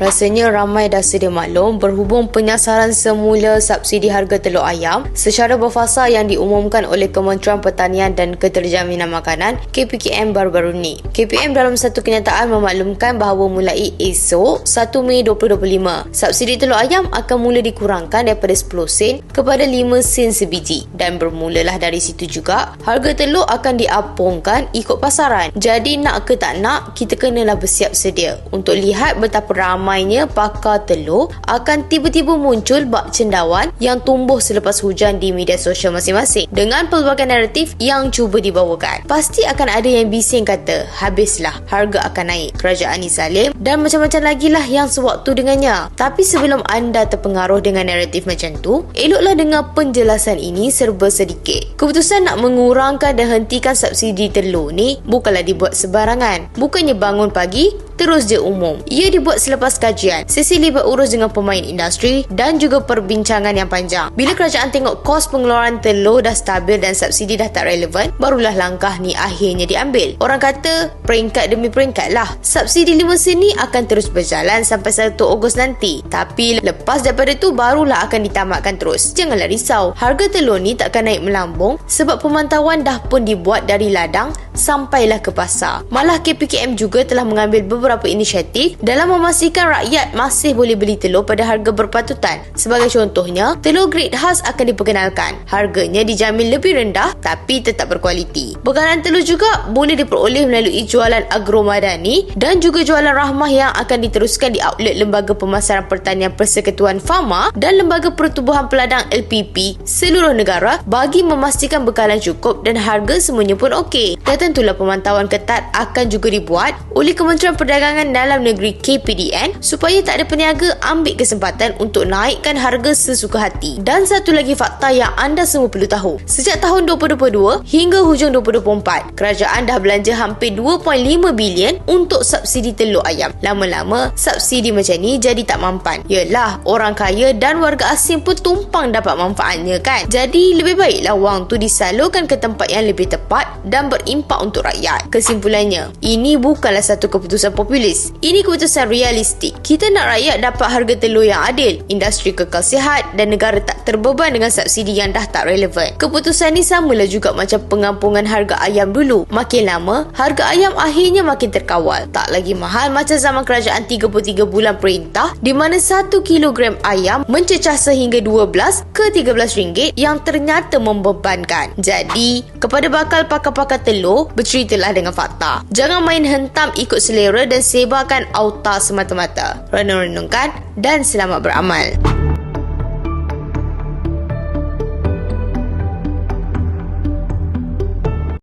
Rasanya ramai dah sedia maklum berhubung penyasaran semula subsidi harga telur ayam secara berfasa yang diumumkan oleh Kementerian Pertanian dan Keterjaminan Makanan KPKM baru-baru ni. KPM dalam satu kenyataan memaklumkan bahawa mulai esok 1 Mei 2025, subsidi telur ayam akan mula dikurangkan daripada 10 sen kepada 5 sen sebiji dan bermulalah dari situ juga harga telur akan diapungkan ikut pasaran. Jadi nak ke tak nak, kita kenalah bersiap sedia untuk lihat betapa ramainya pakar telur akan tiba-tiba muncul bak cendawan yang tumbuh selepas hujan di media sosial masing-masing dengan pelbagai naratif yang cuba dibawakan. Pasti akan ada yang bising kata, habislah, harga akan naik. Kerajaan ni zalim dan macam-macam lagi lah yang sewaktu dengannya. Tapi sebelum anda terpengaruh dengan naratif macam tu, eloklah dengar penjelasan ini serba sedikit. Keputusan nak mengurangkan dan hentikan subsidi telur ni bukanlah dibuat sebarangan. Bukannya bangun pagi, terus je umum. Ia dibuat selepas kajian, sesi libat urus dengan pemain industri dan juga perbincangan yang panjang. Bila kerajaan tengok kos pengeluaran telur dah stabil dan subsidi dah tak relevan, barulah langkah ni akhirnya diambil. Orang kata peringkat demi peringkat lah. Subsidi 5 sen ni akan terus berjalan sampai 1 Ogos nanti. Tapi lepas daripada tu barulah akan ditamatkan terus. Janganlah risau. Harga telur ni takkan naik melambung sebab pemantauan dah pun dibuat dari ladang sampailah ke pasar. Malah KPKM juga telah mengambil beberapa inisiatif dalam memastikan rakyat masih boleh beli telur pada harga berpatutan. Sebagai contohnya, telur grade khas akan diperkenalkan. Harganya dijamin lebih rendah tapi tetap berkualiti. Bekalan telur juga boleh diperoleh melalui jualan agromadani dan juga jualan rahmah yang akan diteruskan di outlet Lembaga Pemasaran Pertanian Persekutuan Fama dan Lembaga Pertubuhan Peladang LPP seluruh negara bagi memastikan bekalan cukup dan harga semuanya pun okey. Dan tentulah pemantauan ketat akan juga dibuat oleh Kementerian Perdagangan Dalam Negeri KPDN supaya tak ada peniaga ambil kesempatan untuk naikkan harga sesuka hati. Dan satu lagi fakta yang anda semua perlu tahu. Sejak tahun 2022 hingga hujung 2024, kerajaan dah belanja hampir 2.5 bilion untuk subsidi telur ayam. Lama-lama, subsidi macam ni jadi tak mampan. Yelah, orang kaya dan warga asing pun tumpang dapat manfaatnya kan? Jadi, lebih baiklah wang tu disalurkan ke tempat yang lebih tepat dan berimpak untuk rakyat. Kesimpulannya, ini bukanlah satu keputusan populis. Ini keputusan realistik. Kita nak rakyat dapat harga telur yang adil, industri kekal sihat dan negara tak terbeban dengan subsidi yang dah tak relevan. Keputusan ni samalah juga macam pengampungan harga ayam dulu. Makin lama, harga ayam akhirnya makin terkawal. Tak lagi mahal macam zaman kerajaan 33 bulan perintah di mana 1 kilogram ayam mencecah sehingga 12 ke 13 ringgit yang ternyata membebankan. Jadi, kepada bakal pakar-pakar telur, berceritalah dengan fakta. Jangan main hentam ikut selera dan sebarkan auta semata-mata. Renung-renungkan dan selamat beramal.